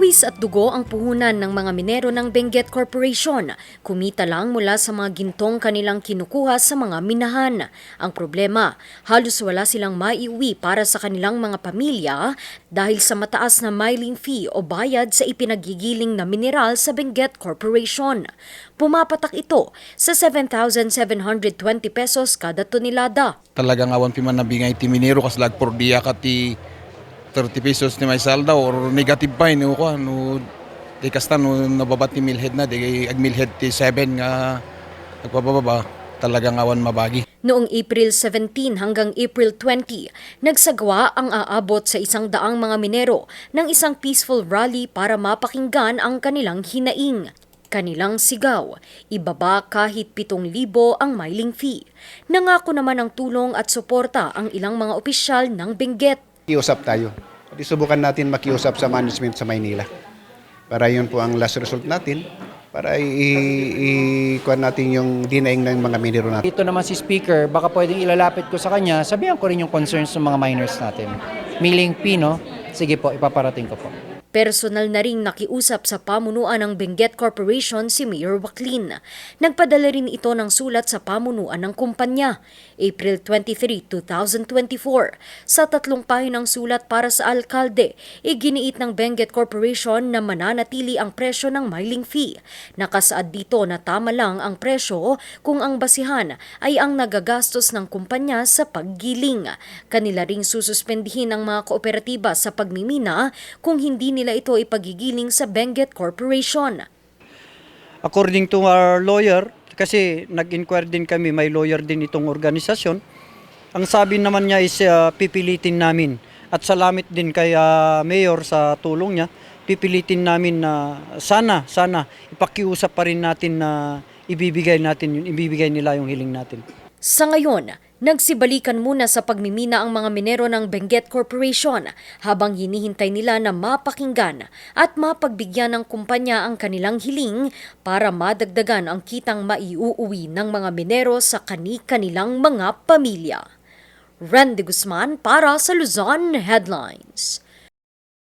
Pawis at dugo ang puhunan ng mga minero ng Benguet Corporation. Kumita lang mula sa mga gintong kanilang kinukuha sa mga minahan. Ang problema, halos wala silang maiuwi para sa kanilang mga pamilya dahil sa mataas na miling fee o bayad sa ipinagigiling na mineral sa Benguet Corporation. Pumapatak ito sa 7,720 pesos kada tonelada. talagang awan pi man nabingay ti minero kas lag por dia ka ti 30 pesos ni may or negative pa no ko no di kasta no nababat ti milhead na di ag milhead ti 7 nga nagpababa talagang awan mabagi Noong April 17 hanggang April 20, nagsagwa ang aabot sa isang daang mga minero ng isang peaceful rally para mapakinggan ang kanilang hinaing. Kanilang sigaw, ibaba kahit 7,000 ang miling fee. Nangako naman ng tulong at suporta ang ilang mga opisyal ng Benguet. Kiusap tayo. Di subukan natin makiusap sa management sa Maynila. Para yun po ang last result natin. Para i-kuha natin yung dinaing ng mga minero natin. Dito naman si speaker, baka pwedeng ilalapit ko sa kanya, sabihan ko rin yung concerns ng mga miners natin. Miling Pino, sige po, ipaparating ko po. Personal na ring nakiusap sa pamunuan ng Benguet Corporation si Mayor Waclin. Nagpadala rin ito ng sulat sa pamunuan ng kumpanya. April 23, 2024. Sa tatlong pahinang sulat para sa alkalde, iginiit ng Benguet Corporation na mananatili ang presyo ng miling fee. Nakasaad dito na tama lang ang presyo kung ang basihan ay ang nagagastos ng kumpanya sa paggiling. Kanila ring sususpendihin ang mga kooperatiba sa pagmimina kung hindi nila ito ipagigiling sa Benguet Corporation. according to our lawyer, kasi nag-inquire din kami, may lawyer din itong organisasyon, ang sabi naman niya is uh, pipilitin namin. At salamat din kay uh, Mayor sa tulong niya, pipilitin namin na sana, sana, ipakiusap pa rin natin na ibibigay natin ibibigay nila yung hiling natin. Sa ngayon, nagsibalikan muna sa pagmimina ang mga minero ng Benguet Corporation habang hinihintay nila na mapakinggan at mapagbigyan ng kumpanya ang kanilang hiling para madagdagan ang kitang maiuuwi ng mga minero sa kani-kanilang mga pamilya. Randy Guzman para sa Luzon Headlines.